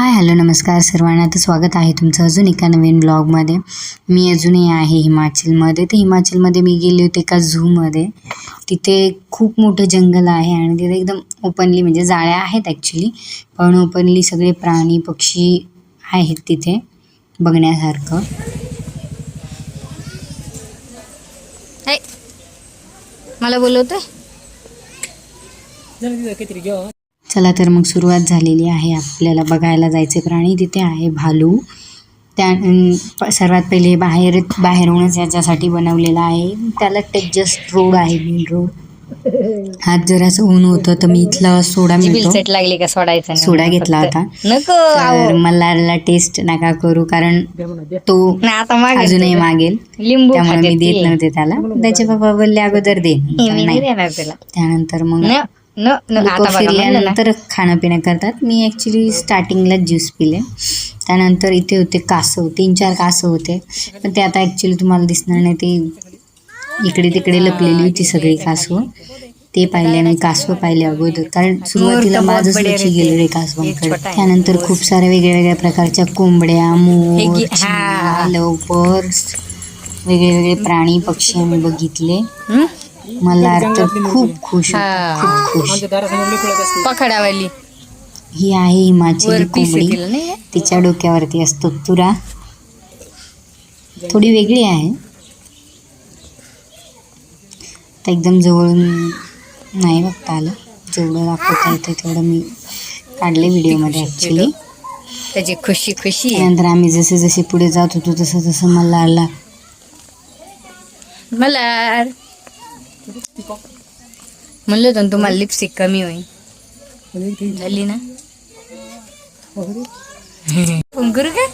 Hi hello नमस्कार सर्वांना. तर स्वागत आहे तुमचं अजून एका नवीन ब्लॉगमध्ये. मी अजूनही आहे हिमाचलमध्ये. तर हिमाचलमध्ये मी गेले होते एका झूमध्ये. तिथे खूप मोठं जंगल आहे आणि तिथे एकदम ओपनली म्हणजे जाळ्या आहेत ॲक्च्युली पण ओपनली सगळे प्राणी पक्षी आहेत तिथे बघण्यासारखं. मला बोलवतोय? काहीतरी चला तर मग सुरुवात झालेली आहे. आपल्याला बघायला जायचे प्राणी तिथे आहे भालू. त्या सर्वात पहिले बाहेर बाहेरूनच याच्यासाठी बनवलेला आहे. त्याला ते जस्ट रोड आहे मेन रोड आज जरासं ऊन होतं तर मी इथला सोडा मिळतो. सेट लागली का सोडायचं? सोडा मला घेतला. होता तर. मल्हारला टेस्ट नका करू कारण तो नाही आता मागे अजूनही मागेल. लिंबू त्यामुळे मी देत ती. नव्हते त्याला. त्याचे पप्पा बोलले अगोदर दे. त्यानंतर मग न. फिरल्यानंतर खाणं पिणं करतात मी ॲक्च्युली स्टार्टिंगला ज्यूस पिले त्यानंतर इथे होते कासव तीन चार कासव होते पण ते आता ॲक्च्युली तुम्हाला दिसणार नाही ते इकडे तिकडे लपलेली होती सगळी कासव ते पाहिले मी कासव पाहिले अगोदर कारण सुरुवातीला माझंच लक्ष. गेलं रे कासवांकडे. त्यानंतर खूप साऱ्या वेगळ्या वेगळ्या प्रकारच्या कोंबड्या मोर. लवपर्स वेगळे वेगळे प्राणी पक्षी आम्ही बघितले? मला तर खूप खुश होते, हा. खूप खुश. पकडावाली. ही आहे हिमाचली पीस कोंबडी. नाही? तिच्या डोक्यावरती असतो तुरा. थोडी वेगळी आहे. तर एकदम जवळून नाही बघता आलं. जेवढं दाखवता येतं तेवढं मी काढले व्हिडिओमध्ये ॲक्च्युली त्याची खुशी खुशी. आहे. त्यानंतर आम्ही जसे जसे पुढे जात होतो तसं तसं मला आला मला म्हणलं होतं ना तुम्हाला लिपस्टिक कमी होईल. झाली ना? फोन करू का?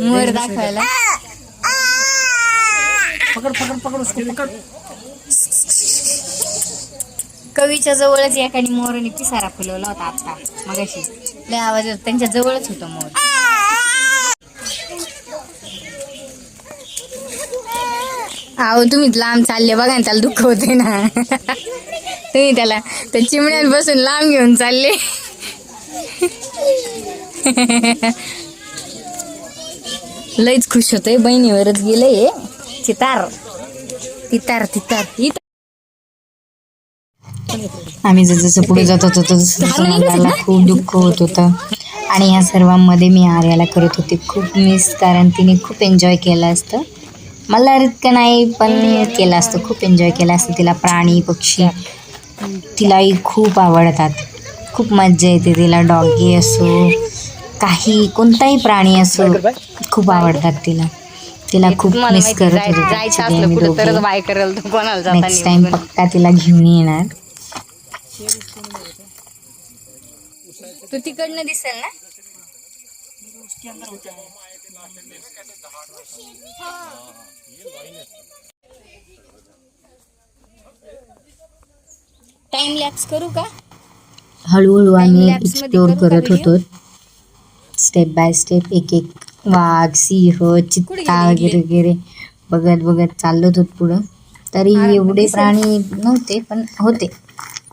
मोर दाखवायला. पकड पकड पकड पकड. कवीच्या जवळच एकाने मोराने पिसारा फुलवला होता आता मगाशी. लय आवाज त्यांच्या जवळच होतो मोर. अहो तुम्ही लांब चालले बघा ना त्याला दुःख होते ना. तुम्ही त्याला त्या चिमण्यात बसून लांब घेऊन चालले. लईच खुश होतोय बहिणीवरच गेले चितार. तितार तितार तितार आम्ही जसं पुढे जात होतो तसं मला खूप दुःख होत होतं. आणि ह्या सर्वांमध्ये मी आर्याला करत होते. खूप मिस कारण तिने खूप एन्जॉय केलं असतं. मला इतकं नाही पण केलं असतं खूप एन्जॉय केलं असतं. तिला प्राणी पक्षी तिलाही खूप आवडतात. खूप मज्जा येते तिला. डॉगी असो काही कोणताही प्राणी असो खूप आवडतात तिला. तिला खूप मिस करत होते नेक्स्ट टाइम पक्का तिला घेऊन येणार. तू तिकडनं दिसेल ना? टाइम लॅप्स करू का? हळूहळू आम्ही एक्सप्लोर करत? होतो. स्टेप बाय स्टेप एक एक वाघ सिंह चित्ता वगैरे वगैरे बघत बघत चाललो होतो पुढं. तरी एवढे. प्राणी नव्हते पण होते.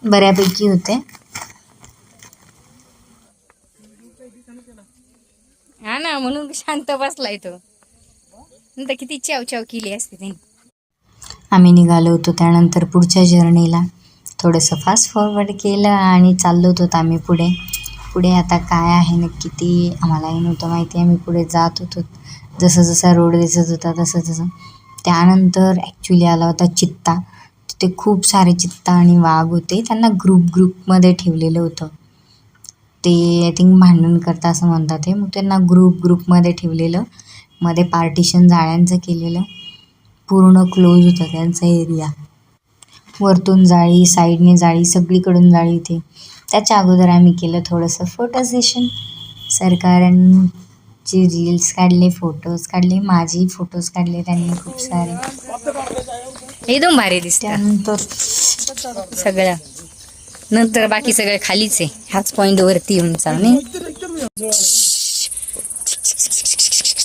बऱ्यापैकी होते. हा ना म्हणून शांत बसलाय तो. नंतर किती चाव चाव केली असते त्यांनी. आम्ही निघालो होतो त्यानंतर पुढच्या जर्नीला थोडंसं फास्ट फॉरवर्ड केलं आणि चाललो होतो आम्ही पुढे. पुढे आता काय आहे नक्की ते आम्हालाही नव्हतं माहिती. आम्ही पुढे जात होतो. जसं जसा रोड दिसत होता तसं तसं त्यानंतर ॲक्च्युली आला होता चित्ता. तिथे खूप सारे चित्ता आणि वाघ होते. त्यांना ग्रुप ग्रुपमध्ये ठेवलेलं होतं. ते आय थिंक भांडण करता असं म्हणतात ते. मग त्यांना ग्रुप ग्रुपमध्ये ठेवलेलं. मध्ये पार्टिशन जाळ्यांचं केलेलं. पूर्ण क्लोज होतं त्यांचा एरिया वरतून जाळी साईडने जाळी सगळीकडून जाळी होती त्याच्या अगोदर आम्ही केलं थोडंसं फोटो सेशन सरकारांचे रील्स काढले फोटोज काढले. माझेही फोटोज काढले त्यांनी खूप सारे. एकदम भारी दिसत. त्यानंतर सगळं. नंतर बाकी सगळं खालीच आहे. ह्याच पॉइंट वरती येऊन चालणे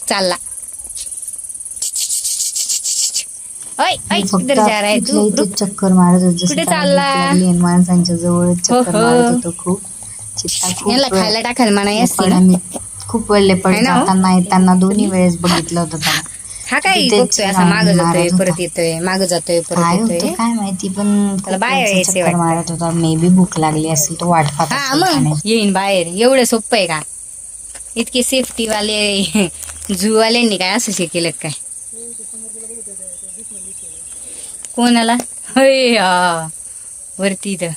चालला ओय ओय फक्त किधर जा रहा है इथल्या तू इथे चक्कर मारत होतो कुठे चालला? माणसांच्या जवळ चक्कर हो, हो. मारत होतो खूप याला खायला टाकायला आम्ही खूप वेळ पण है ना हो? जाताना येताना दोन्ही वेळेस बघितलं होतं त्याला हा काय बघतोय असा माग जातोय. परत येतोय माग जातोय काय परत येतोय काय माहिती पण त्याला बाहेर चक्कर. मारत होता मे बी भूक लागली असेल तो वाट पाहत हा मग. येईन बाहेर एवढं सोपं आहे का इतके सेफ्टी वाले झूवाल्यांनी काय असं हे केलं काय कोणाला? होय हा. वरती इथं.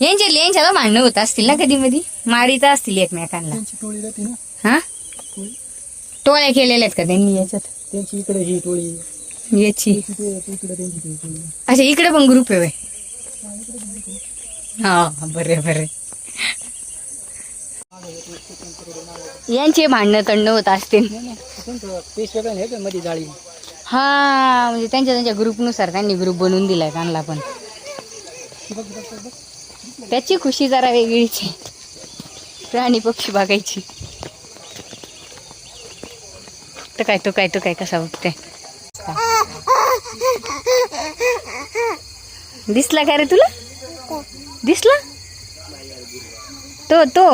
यांच्या यांच्याला भांडणं होत असतील ना कधी मधी मारीत असतील एकमेकांना. त्यांची टोळी राहते ना? हा? टोळ्या केलेल्या आहेत का त्यांनी याच्यात? त्यांची इकडे ही टोळी. याची. अच्छा इकडे पण ग्रुप आहे होय. हा बरे बरे. यांचे भांडणं तंड होत असतील. हा म्हणजे त्यांच्या त्यांच्या ग्रुपनुसार त्यांनी ग्रुप बनवून दिलाय त्यांना पण. त्याची खुशी जरा वेगळीच आहे. प्राणी पक्षी बघायची. तर काय तो काय तो काय कसा बघते दिसला का रे तुला? दिसला? तो तो.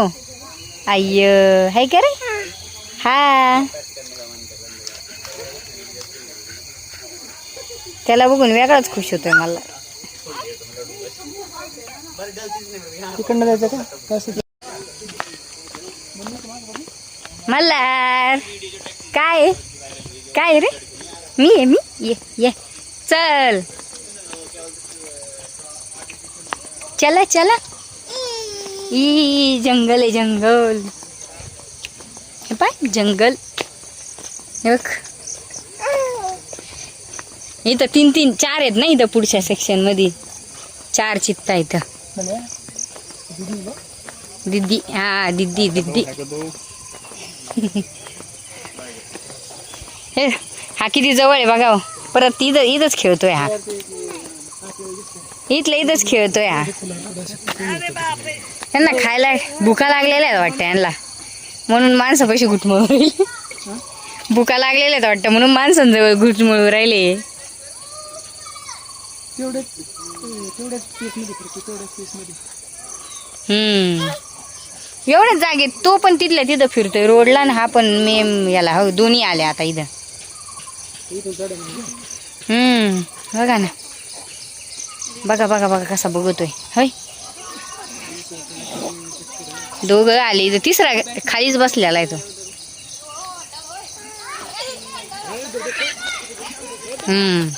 आय हाय का रे? हा त्याला बघून वेगळाच खुश होतोय मला. तिकडनं जायचं का? कसं मल्हार काय? आहे? काय रे? मी आहे मी? ये ये. चल. चला चला. ई जंगल आहे जंगल. हे पाय जंगल. हे बघ. इथं तीन तीन चार आहेत ना इथं पुढच्या सेक्शनमध्ये चार चित्ता इथं. दिदी हा दिदी दिदी. हे हा किती जवळ आहे बघा हो. परत इथं इथंच खेळतोय हा. इथलं इथंच खेळतोय हा. त्यांना खायला भुका लागलेल्या आहेत वाटतं यांना. म्हणून माणसापाशी घुटमळू राहिले. भुका लागलेल्या आहेत वाटतं म्हणून माणसांजवळ घुटमळू राहिले. तेवढेच तेवढ्याच पेसमध्ये फिरतो तेवढ्याच पेसमध्ये हम्म. एवढ्याच जागेत तो पण तिथल्या तिथं फिरतोय रोडला ना हा पण मेम याला हो दोन्ही आले आता इथं. इथून चढ हम्म. बघा ना. बघा बघा बघा कसा बघतोय. होय. दोघं आले इथं तिसरा खालीच बसलेला आहे तो. हम्म.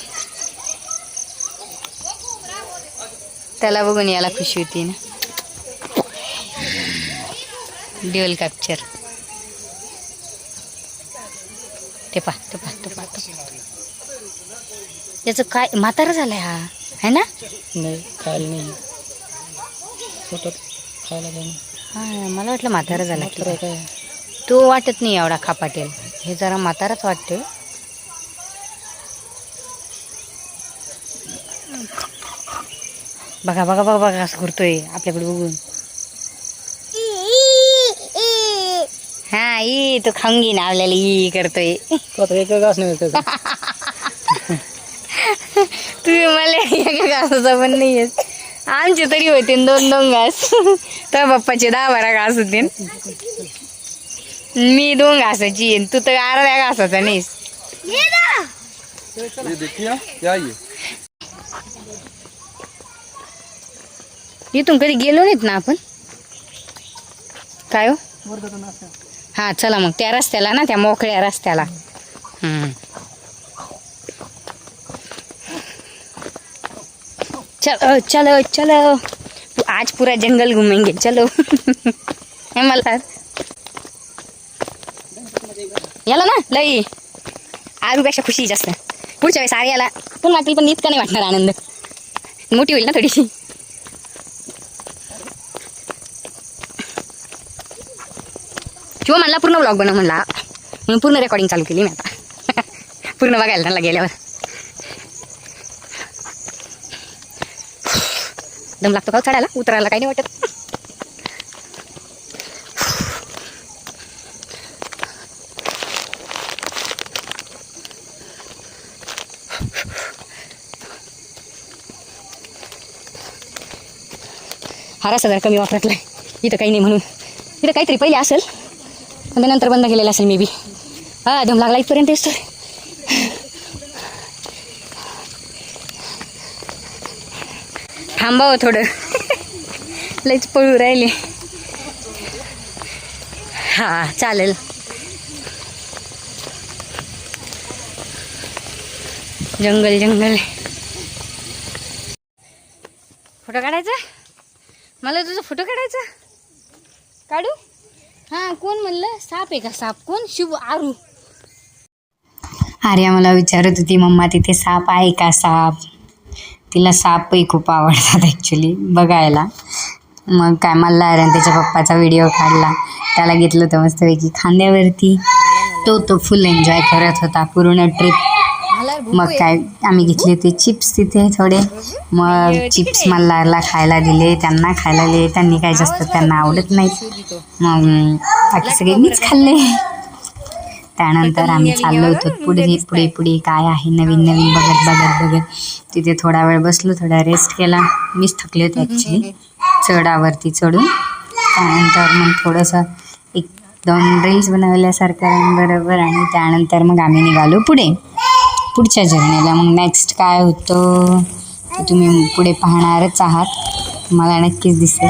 त्याला बघून याला खुशी होती ना. ड्युअल कॅप्चर ते पा ते पा ते पा याचं काय म्हातारा झालाय हा है ना? नाही खायला नाही. पोटात खायला हा मला वाटलं म्हातारा झाला की काय. तो वाटत नाही एवढा खापाटेल हे जरा म्हाताराच वाटतोय. बघा बघा बघा बघा कसं करतोय आपल्याकडे बघून. हा ई तो खाऊन ना आपल्याला ई करतोय. एक घास नाही तुम्ही मला एका घासाचा पण नाही येत आमचे तरी होते दोन दोन घास. तर बाप्पाचे दहा बारा घास होते. मी दोन घासाची आहे, तू तर अर्ध्या घासाचा नाहीस. इथून कधी गेलो नाहीत ना आपण? काय हो? हा चला मग त्या रस्त्याला ना त्या मोकळ्या रस्त्याला. हम्म. चलो चलो चलो आज पूरा जंगल घुमेंगे चलो हे मला. याला ना लई. आरूपेक्षा खुशी जास्त. पुढच्या वेळेस आर्याला याला पण वाटेल पण इतका नाही वाटणार आनंद. मोठी होईल ना थोडीशी. किंवा मला पूर्ण ब्लॉग बनव म्हणला. म्हणून पूर्ण रेकॉर्डिंग चालू केली मी आता. पूर्ण बघायला त्यांना गेल्यावर. दम लागतो का हो चढायला? उतरायला काही नाही वाटत. हारा हजार कमी वापरतलाय इथं काही नाही म्हणून. इथं काहीतरी पहिले असेल. पण नंतर बंद केलेलं असेल मे बी हा दम लागला इथपर्यंत येतो थांबावं थोडं. लईच पळू राहिले. हा चालेल. जंगल जंगल. फोटो काढायचा? मला तुझा फोटो काढायचा? काढू? हां कोण म्हणलं? साप आहे का साप? कोण? शिव आरू. आर्या मला विचारत होती मम्मा तिथे साप आहे का साप? तिला सापही खूप आवडतात ॲक्च्युली बघायला. मग काय मला आर्यान त्याच्या पप्पाचा व्हिडिओ काढला. त्याला घेतलं होतं मस्तपैकी. खांद्यावरती तो तो फुल एन्जॉय करत होता पूर्ण ट्रिप मग काय आम्ही घेतले होते चिप्स तिथे थोडे. मग चिप्स मल्हारला खायला दिले त्यांना खायला दिले. त्यांनी काय जास्त त्यांना आवडत नाहीत मग बाकी सगळे मीच खाल्ले. त्यानंतर आम्ही चाललो होतो पुढे पुढे पुढे. काय आहे? नवीन नवीन बघत बघत बघत. तिथे थोडा वेळ बसलो थोडा रेस्ट केला. मीच थकले होते ॲक्च्युली चढावरती चढून. त्यानंतर मग थोडंसं एक दोन रील्स बनवल्या बरोबर आणि त्यानंतर मग आम्ही निघालो पुढे. पुढच्या जर्नीला मग नेक्स्ट काय होतं? ते तुम्ही पुढे पाहणारच आहात. मला नक्कीच दिसेल.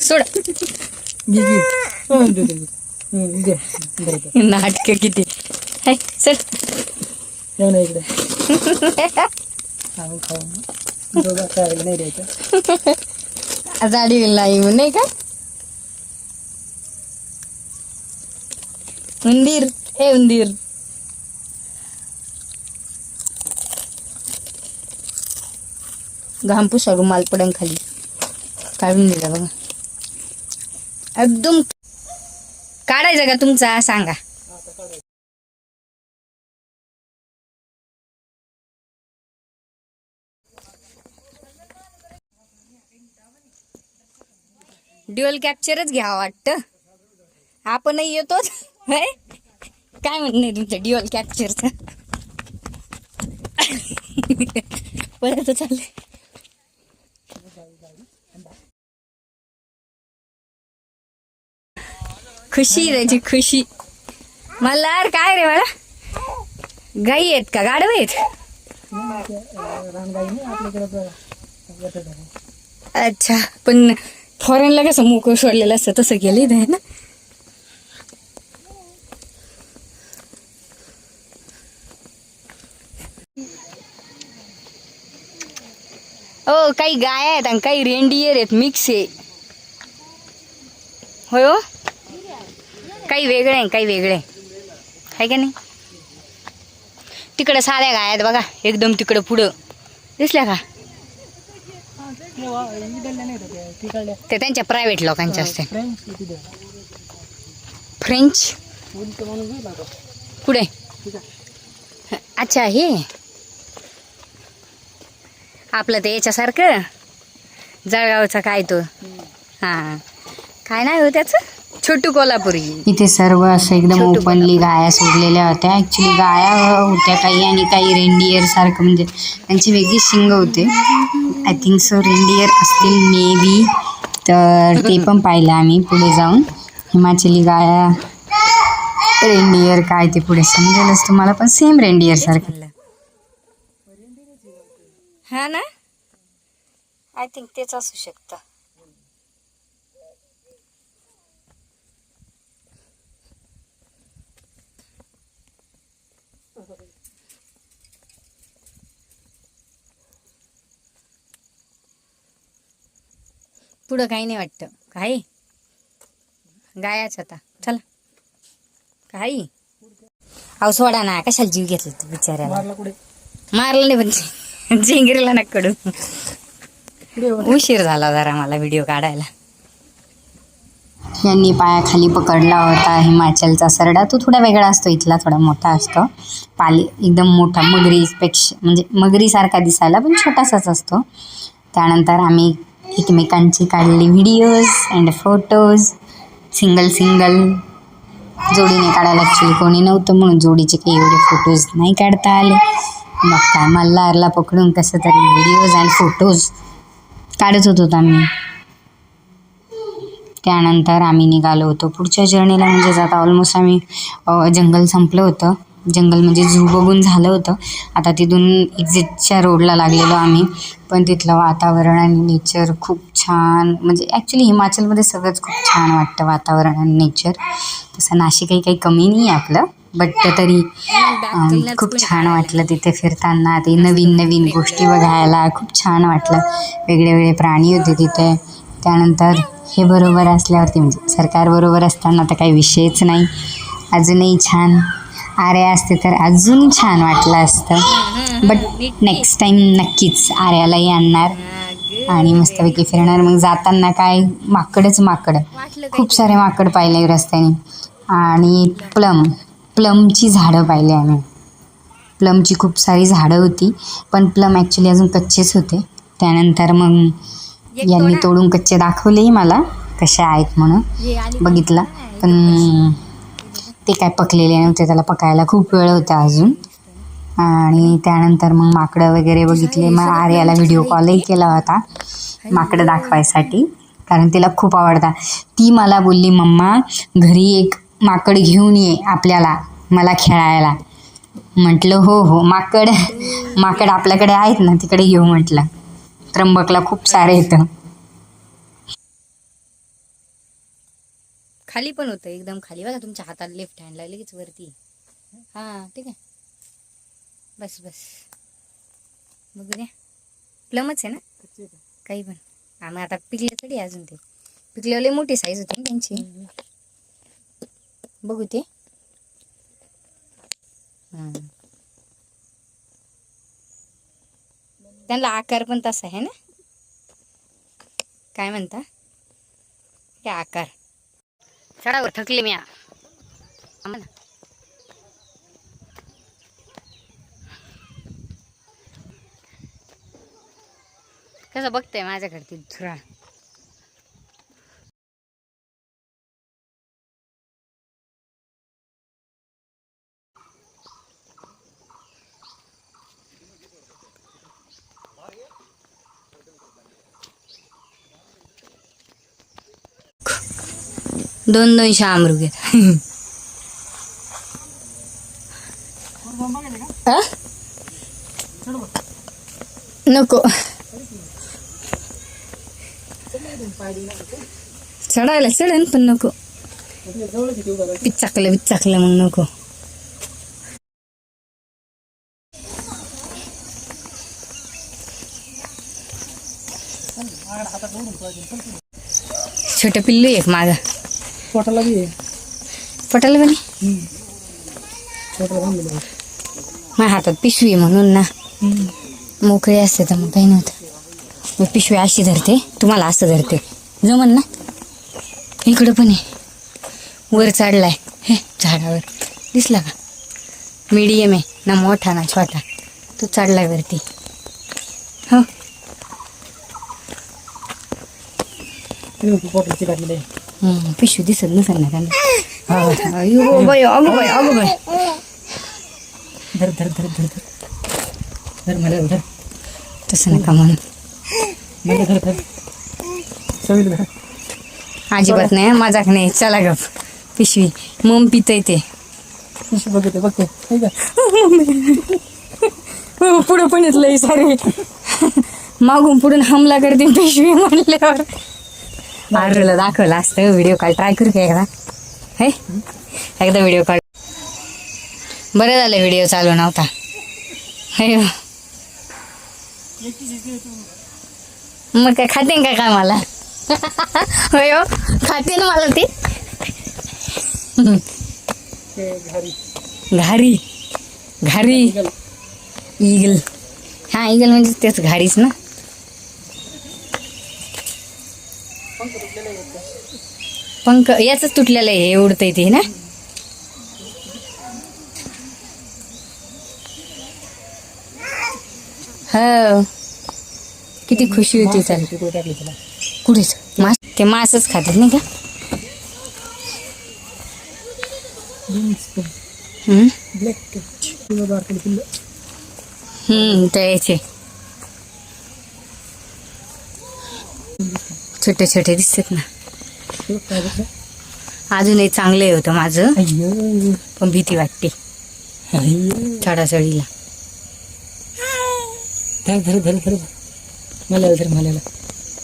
सोड. इकडे नाटक किती. इकडे. खाऊ खाऊ खायला नाही द्यायचं. जाडी नाही का? उंदीर हे उंदीर घाम पुसा रुमाल पडन खाली काढून दिला बघा. एकदम काढायचा का तुमचा? सांगा. ड्युअल कॅप्चरच घ्यावं वाटतं. आपणही येतोच. काय म्हणणे तुमचं? ड्युअल कॅप्चरचं परत चाललंय. खुशी त्याची खुशी. मला यार काय रे मला गाई आहेत का? गाडव आहेत? अच्छा पण फॉरेनला कसं मोकळं सोडलेलं असतं तसं केलं आहे ना? हो काही गाय आहेत आणि काही रेंडियर आहेत मिक्स आहे. होय हो? काही वेगळे आहे काही वेगळे आहे. का नाही? तिकडं साध्या गाय आहेत बघा एकदम तिकडं पुढं. दिसल्या का? ते त्यांच्या प्रायव्हेट लोकांच्या असते फ्रेंच कुठे? पुढे अच्छा हे. आपलं ते याच्यासारखं? जळगावचा काय तो? हां. काय नाही हो त्याचं? छोटू कोल्हापुरी. इथे सर्व असं एकदम ओपनली गाया सोडलेल्या होत्या. ॲक्च्युली गाया होत्या काही आणि काही रेंडियर सारखं म्हणजे त्यांची वेगळी शिंग होते. आय थिंक सो रेंडियर असतील मे बी तर ते पण पाहिलं आम्ही पुढे जाऊन. हिमाचली गाया रेंडियर काय ते पुढे समजेलच तुम्हाला पण सेम रेंडियर सारखं. हा ना? आय थिंक तेच असू शकतं. पुढं काही नाही वाटतं. काही? गायाच आता. चला. काही? अहो सोडा ना. कशाला जीव घेतला तू बिचाऱ्याला? मारला कुठे? मारलं नाही पण. झिंगरीला नका कडू कुठे उशीर झाला जरा मला व्हिडिओ काढायला. यांनी पायाखाली पकडला होता हिमाचलचा सरडा. तो थोडा वेगळा असतो इथला थोडा मोठा असतो. पाली एकदम मोठा मगरीपेक्षा म्हणजे मगरीसारखा दिसायला पण छोटासाच असतो. त्यानंतर आम्ही एकमेकांची काढलेली videos and photos single single जोडीने काढायला ॲक्च्युली कोणी नव्हतं म्हणून जोडीचे काही एवढे फोटोज नाही काढता आले. मग काय मल्हारला पकडून कसं तरी व्हिडिओज आणि फोटोज काढत होतो आम्ही. त्यानंतर आम्ही निघालो होतो. पुढच्या जर्नीला म्हणजे आता ऑलमोस्ट आम्ही जंगल संपलं होतं. जंगल म्हणजे झू बघून झालं होतं. आता तिथून एक्झिटच्या रोडला लागलेलो आम्ही. पण तिथलं वातावरण आणि नेचर खूप छान. म्हणजे ॲक्च्युली हिमाचलमध्ये सगळंच खूप छान वाटतं वातावरण आणि नेचर तसं नाशिकही काही कमी नाही आहे आपलं. बट तरी खूप छान वाटलं तिथे फिरताना. ते नवीन नवीन गोष्टी बघायला खूप छान वाटलं. वेगळे वेगळे प्राणी होते तिथे. त्यानंतर हे बरोबर असल्यावरती म्हणजे सरकारबरोबर असताना तर काही विषयच नाही. अजूनही छान. आर्या असते तर अजून छान वाटलं असतं. बट नेक्स्ट टाईम नक्कीच आर्यालाही आणणार. आणि मस्तपैकी फिरणार. मग जाताना काय? माकडच माकड. खूप सारे माकड पाहिले रस्त्याने. आणि प्लम. प्लमची झाडं पाहिली आम्ही. प्लमची खूप सारी झाडं होती पण प्लम ॲक्च्युली अजून कच्चेच होते. त्यानंतर मग यांनी तोडून कच्चे दाखवलेही मला कसे आहेत म्हणून बघितलं. पण ते काय पकलेले नव्हते त्याला पकायला खूप वेळ होता अजून. आणि त्यानंतर मग माकडं वगैरे बघितले. मग आर्याला व्हिडिओ कॉलही केला. होता माकडं दाखवायसाठी. कारण तिला खूप आवडतात ती मला बोलली मम्मा घरी एक माकड घेऊन ये आपल्याला मला खेळायला. म्हटलं हो हो माकड माकड आपल्याकडे आहेत ना तिकडे घेऊ म्हटलं. त्र्यंबकला खूप सारे येतं. खाली पण होतं एकदम खाली. बघा तुमच्या हाताला लेफ्ट हँडला लगेच वरती. हा ठीक आहे. बस बस. बघू द्या. प्लमच आहे ना? काही पण. आम्ही आता पिकले थोडी अजून ते. पिकलेले मोठी साईज होती ना त्यांची. बघू ते. त्यांना आकार पण तसा आहे ना? काय म्हणता? हे आकार. चढावर थकले मी. कसं बघतंय माझ्याकडे ती धुरा दोन दोनशे अमरू घेत आ? नको. चढायला चढेल पण नको. पिच्चाकलं पिच्चाकलं मग नको. छोट पिल्लू एक माग. पोटाला बी आहे. पटायला पण पोटाला बांधलेलं आहे. माझ्या हातात पिशवी आहे म्हणून ना. मोकळी असते तर मग काही नव्हतं. मी पिशवी अशी धरते तुम्हाला असं धरते. जमन ना? इकडं पण आहे. वर चढलाय. हे झाडावर. दिसला का? मीडियम आहे. ना मोठा ना छोटा. तो चढलाय वरती. हो. तिने पण पोटाला चिकाटलेलं आहे. पिशवी दिसत नसेल ना त्यांना. अयो बाय अगो बाय अगो बाय धर धर धर धर धर. धर मला धर तसं नका म्हणून मला धर धर. सगळी धर. अजिबात नाही मजाक नाही. चला गप. पिशवी मम पितय ते. पिशवी बघते बघते. हो, पुढं पण येतलंय सारे मागून पुढून हमला करते पिशवी म्हणल्यावर. आरला दाखवलं असतं. व्हिडिओ कॉल ट्राय करू का एकदा? हे? एकदा व्हिडिओ कॉल बरं झालं व्हिडिओ चालू नव्हता. हे मग काय खाते का काय मला? होय हो खाते ना मला ते. घरी. घारी. ईगल हा ईगल म्हणजे तेच घारीच ना? पंख याच तुटलेलं आहे हे उडतंय ते ना? हो. किती खुशी होती त्याला कुठेच मास ते मासच खातात नाही का? हम्म? ब्लॅक किंवा बारकडे पिल्लं हम्म तळ्याचे छोटे छोटे दिसतात ना. अजूनही चांगले होतं माझं. पण भीती वाटते. चढाचढीला धर धर धर धर. मला धर मला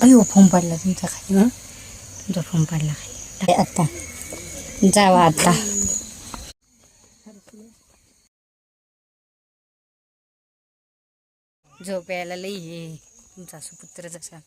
अयो फोन पडला तुमचा खाली तुमचा फोन पडला खाली आता जावा आता झोप यायला लई हे. तुमचा सुपुत्र जसा.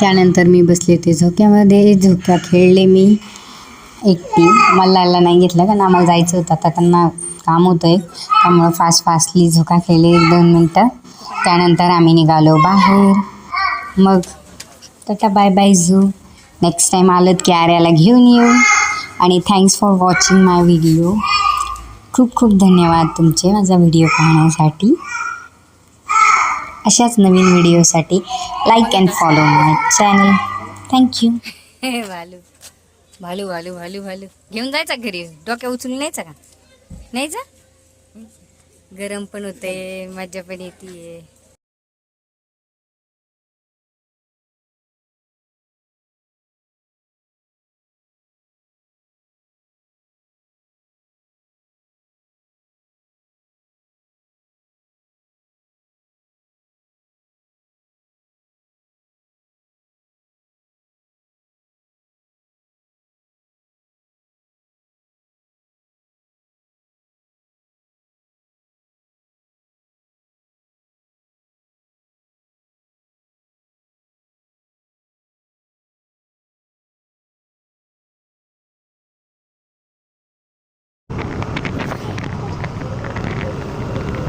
त्यानंतर मी बसले ते झोक्यामध्ये. झोक्या खेळले मी. एकटी. मल्लाला नाही घेतलं कारण आम्हाला जायचं होतं. आता त्यांना काम होतं एक. त्यामुळं फास्ट फास्टली झोका खेळले एक दोन मिनटं. त्यानंतर आम्ही निघालो बाहेर. मग ta ta bye bye zoo next time आलं की आर्याला घेऊन येऊ. आणि thanks for watching my video खूप खूप धन्यवाद तुमचे माझा व्हिडिओ पाहण्यासाठी. अशाच नवीन व्हिडिओसाठी like and follow my channel thank you भालू. भालू भालू भालू भालू. घेऊन जायचा घरी? डोक्या उचलून न्यायचा का? न्यायचा? गरम पण होते मजा पण येते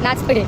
नाच पडेल